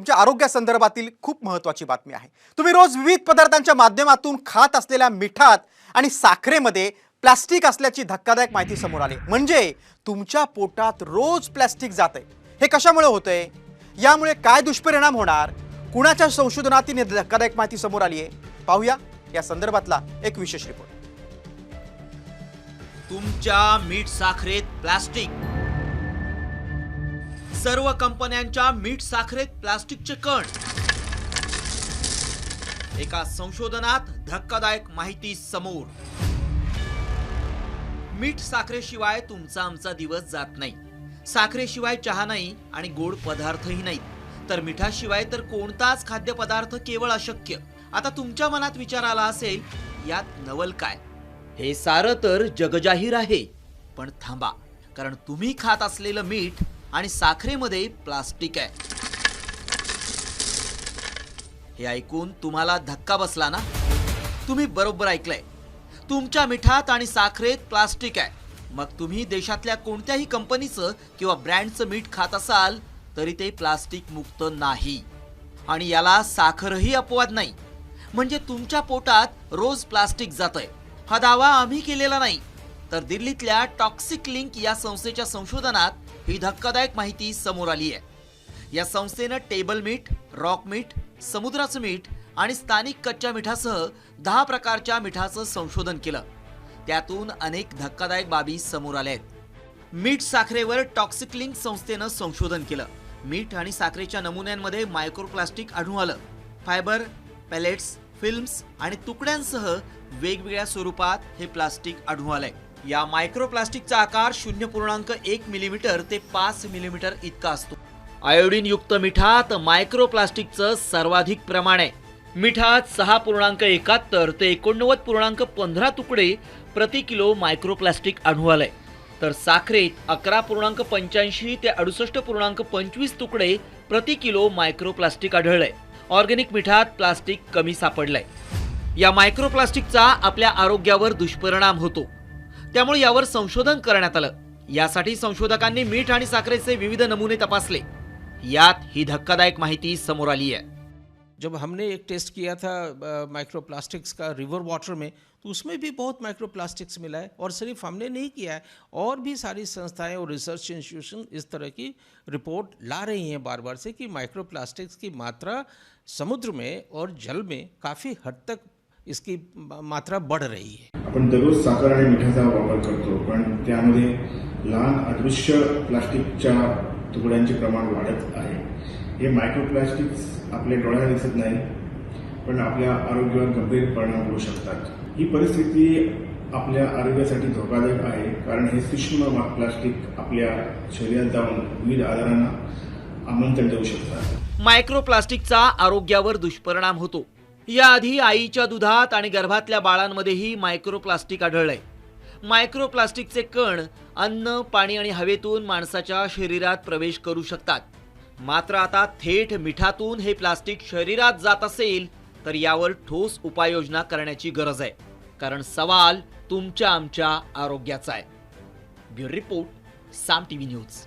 तुमच्या आरोग्यासंदर्भातील खूप महत्त्वाची बातमी आहे. तुम्ही रोज विविध पदार्थांच्या माध्यमातून खात असलेल्या मिठात आणि साखरेमध्ये प्लॅस्टिक असल्याची धक्कादायक माहिती समोर आली. म्हणजे तुमच्या पोटात रोज प्लॅस्टिक जात आहे हे कशामुळे होतंय? यामुळे काय दुष्परिणाम होणार? कुणाच्या संशोधनातील ही धक्कादायक माहिती समोर आली आहे पाहूया या संदर्भातला एक विशेष रिपोर्ट तुमच्या मीठ साखरेत प्लास्टिक. सर्व कंपन्यांच्या मीठ साखरेत प्लास्टिकचे कण. एका संशोधनात धक्कादायक माहिती समोर. मीठ साखरेशिवाय तुमचा आमचा दिवस जात नाही. साखरेशिवाय चहा नाही आणि गोड पदार्थही नाहीत तर मिठाशिवाय तर कोणताच खाद्यपदार्थ केवळ अशक्य. आता तुमच्या मनात विचार आला असेल यात नवल काय? हे सारं तर जगजाहीर आहे. पण थांबा. कारण तुम्ही खात असलेलं मीठ आणि साखरेमध्ये प्लास्टिक आहे. हे ऐकून तुम्हाला धक्का बसला ना? तुम्ही बरोबर ऐकलंय. तुमच्या मिठात आणि साखरेत प्लास्टिक आहे. मग तुम्ही देशातल्या कोणत्याही कंपनीचं किंवा ब्रँडचं मीठ खात असाल तरी ते प्लास्टिक मुक्त नाही. आणि याला साखरही अपवाद नाही. म्हणजे तुमच्या पोटात रोज प्लास्टिक जातंय. हा दावा आम्ही केलेला नाही. तर दिल्लीतल्या टॉक्सिक लिंक या संस्थेच्या संशोधनात ही धक्कादायक माहिती समोर आली आहे. या संस्थेनं टेबल मीठ रॉक मीठ समुद्राचं मीठ आणि स्थानिक कच्च्या मिठासह दहा प्रकारच्या मिठाचं संशोधन केलं. त्यातून अनेक धक्कादायक बाबी समोर आल्या आहेत. मीठ साखरेवर टॉक्सिक लिंक संस्थेनं संशोधन केलं. मीठ आणि साखरेच्या नमुन्यांमध्ये मायक्रोप्लास्टिक आढळून आलं. फायबर पॅलेट्स फिल्म्स आणि तुकड्यांसह वेगवेगळ्या स्वरूपात हे प्लास्टिक आढळून आलंय. या मायक्रोप्लास्टिकचा आकार शून्य पूर्णांक एक मिलीमीटर ते पाच मिलीमीटर इतका असतो. आयोडीन युक्त मिठात मायक्रोप्लास्टिकचं सर्वाधिक प्रमाण आहे. मिठात सहा पूर्णांक एकाहत्तर ते एकोणनव्वद पूर्णांक पंधरा तुकडे प्रति किलो मायक्रोप्लास्टिक आढळून आलंय तर साखरेत अकरा पूर्णांक पंच्याऐंशी ते अडुसष्ट पूर्णांक पंचवीस तुकडे प्रति किलो मायक्रोप्लास्टिक आढळलंय. ऑर्गेनिक मिठात प्लास्टिक कमी सापडलंय. या मायक्रोप्लास्टिकचा आपल्या आरोग्यावर दुष्परिणाम होतो. यावर संशोधन करण्यात आलं. यासाठी संशोधकांनी मीठ आणि साखरेचे विविध नमुने तपासले. ही धक्कादायक माहिती समोर आली आहे. जब हमने एक टेस्ट किया था माइक्रो प्लास्टिक्स का रिवर वाटर में तो उसमें भी बहुत माइक्रो प्लास्टिक्स मिला है और सिर्फ़ हमने नहीं किया है। और भी सारी संस्थाएँ और रिसर्च इंस्टीट्यूशन इस तरह की रिपोर्ट ला रही हैं बार बार से कि माइक्रो प्लास्टिक्स की मात्रा समुद्र में और जल में काफ़ी हद तक इसकी मात्रा बढ़ रही है। आपण दररोज साखर आणि मिठाचा वापर करतो पण त्यामध्ये लहान अदृश्य प्लास्टिकच्या तुकड्यांचे प्रमाण वाढत आहे. हे मायक्रोप्लास्टिक्स आपल्या डोळ्याला दिसत नाही पण आपल्या आरोग्यावर गंभीर परिणाम होऊ शकतात. ही परिस्थिती आपल्या आरोग्यासाठी धोकादायक आहे कारण हे सूक्ष्म प्लास्टिक आपल्या शरीरात जाऊन विविध आजारांना आमंत्रण देऊ शकतात. मायक्रोप्लास्टिकचा आरोग्यावर दुष्परिणाम होतो. याआधी आईच्या दुधात आणि गर्भातल्या बाळांमध्येही मायक्रोप्लास्टिक आढळलंय. मायक्रोप्लास्टिकचे कण अन्न पाणी आणि हवेतून माणसाच्या शरीरात प्रवेश करू शकतात. मात्र आता थेट मिठातून हे प्लास्टिक शरीरात जात असेल तर यावर ठोस उपाययोजना करण्याची गरज आहे. कारण सवाल तुमच्या आमच्या आरोग्याचा आहे. Bureau report Saam TV news.